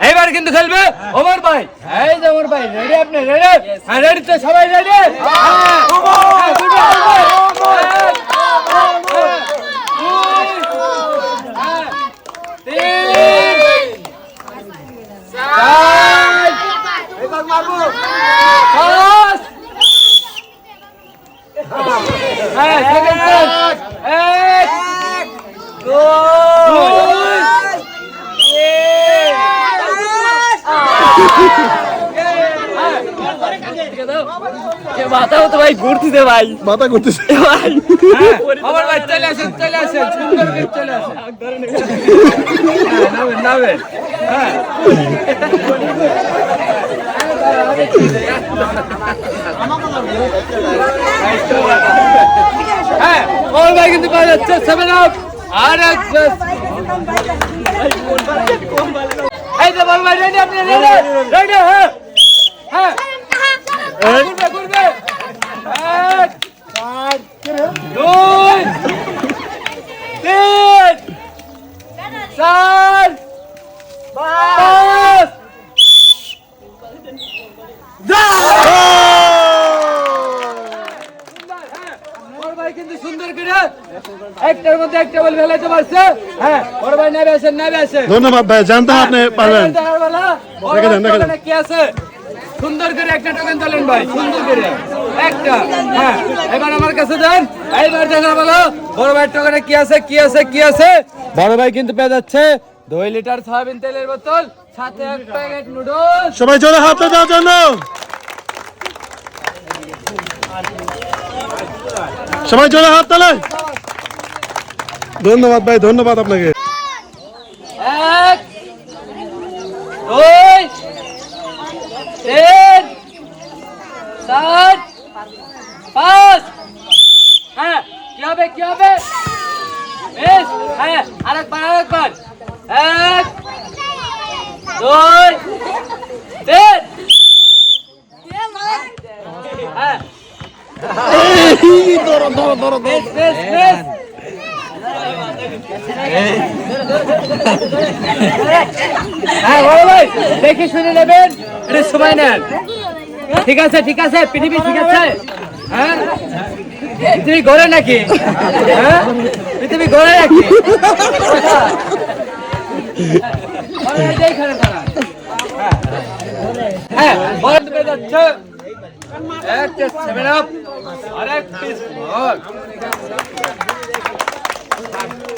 এবার কিন্তু খেলবে ওমর ভাই এই যে ওমর ভাই রেডি আপনি রেডি হ্যাঁ রেডি তো সবাই রেডি হ্যাঁ সেকেন্ড এক দুই মাথাও তো ভাই ঘুরতেছে ভাই। মাথা করতেছে ভাই। আমার ভাই চলে আসেন চলে আসেন সুন্দর করে চলে আসেন। নামেন হ্যাঁ হ্যাঁ আমার ভাই কিন্তু পাওয়া যাচ্ছে সেভেন আপ আর এক এই যে বল ভাই রেডি আপনি রেডি রেডি হ্যাঁ ঘুরবে ঘুরবে এক দুই তিন চার পাঁচ বড় ভাই সুন্দর করে একটা হ্যাঁ এবার আমার কাছে বলো ভাই কি আছে কি আছে কি আছে বড় ভাই কিন্তু পেয়ে যাচ্ছে। দুই লিটার সয়াবিন তেলের বোতল সাথে এক প্যাকেট নুডলস। সবাই জোরে হাত দেওয়ার জন্য। সবাই জোরে হাত তোলেন ধন্যবাদ ভাই ধন্যবাদ আপনাকে। এক দুই তিন চার পাঁচ। হ্যাঁ কি হবে কি হবে? বেশ হ্যাঁ আরেকবার আরেকবার। এক, দুই, তিন। হ্যাঁ। হ্যাঁ দেখে শুনে নেবেন। একটু সময় নেন। ঠিক আছে ঠিক আছে, পৃথিবী ঠিক আছে? হ্যাঁ? পৃথিবী ঘরে নাকি? হ্যাঁ? পৃথিবী গড়ে নাকি? বড় ভাই, এইখানে দাঁড়ান। হ্যাঁ বড় পেয়ে যাচ্ছে একটা সেভেন আপ আর এক পিস